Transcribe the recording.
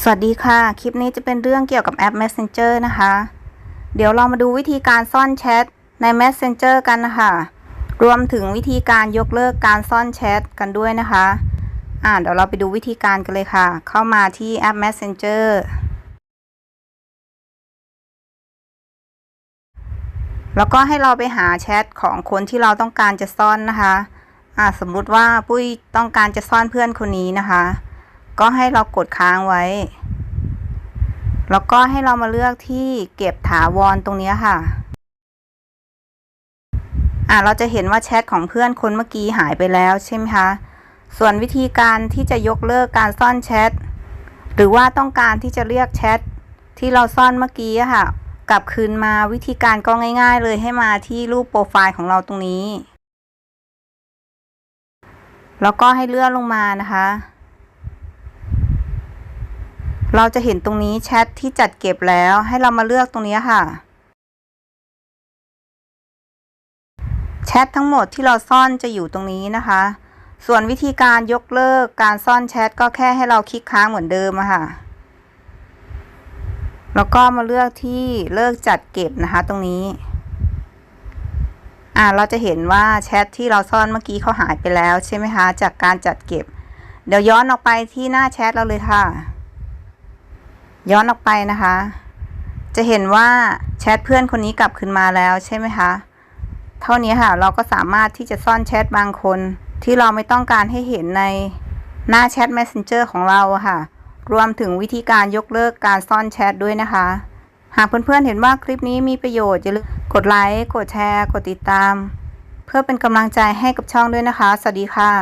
สวัสดีค่ะ คลิปนี้จะเป็นเรื่องเกี่ยวกับแอป Messenger นะคะ เดี๋ยวเรามาดูวิธีการซ่อนแชทใน Messenger กันนะคะ รวมถึงวิธีการยกเลิกการซ่อนแชทกันด้วยนะคะ อ่าเดี๋ยวเราไปดูวิธีการกันเลยค่ะ เข้ามาที่แอป Messenger แล้วก็ให้เราไปหาแชทของคนที่เราต้องการจะซ่อนนะคะ อ่าสมมุติว่าปุ้ยต้องการจะซ่อนเพื่อนคนนี้นะคะ ก็ให้เรากดค้างไว้ แล้วก็ให้เรามาเลือกที่เก็บถาวรตรงนี้ค่ะ อ่าเราจะเห็นว่าแชทของเพื่อนคนเมื่อกี้หายไปแล้วใช่ไหมคะ ส่วนวิธีการที่จะยกเลิกการซ่อนแชท หรือว่าต้องการที่จะเรียกแชทที่เราซ่อนเมื่อกี้ค่ะ กลับคืนมาวิธีการก็ง่าย ๆ เลยให้มาที่รูปโปรไฟล์ของเราตรงนี้ แล้วก็ให้เลื่อนลงมานะคะ เราจะเห็นตรงนี้แชทที่จัดเก็บแล้วให้เรามาเลือกตรงนี้ค่ะแชททั้งหมดที่เราซ่อนจะอยู่ตรงนี้นะคะ ส่วนวิธีการยกเลิกการซ่อนแชทก็แค่ให้เราคลิกค้างเหมือนเดิมค่ะ แล้วก็มาเลือกที่เลิกจัดเก็บนะคะ ตรงนี้ อ่าเราจะเห็นว่าแชทที่เราซ่อนเมื่อกี้เขาหายไปแล้วใช่ไหมคะ จากการจัดเก็บ เดี๋ยวย้อนออกไปที่หน้าแชทเราเลยค่ะ ย้อนออกไปนะคะ จะเห็นว่าแชทเพื่อนคนนี้กลับคืนมาแล้วใช่ไหมคะ เท่านี้ค่ะ เราก็สามารถที่จะซ่อนแชทบางคน ที่เราไม่ต้องการให้เห็นในหน้าแชท Messenger ของเราค่ะ รวมถึงวิธีการยกเลิกการซ่อนแชทด้วยนะคะ หากเพื่อนๆเห็นว่าคลิปนี้มีประโยชน์อย่าลืมกดไลค์ กดแชร์ กดติดตาม เพื่อเป็นกำลังใจให้กับช่องด้วยนะคะ สวัสดีค่ะ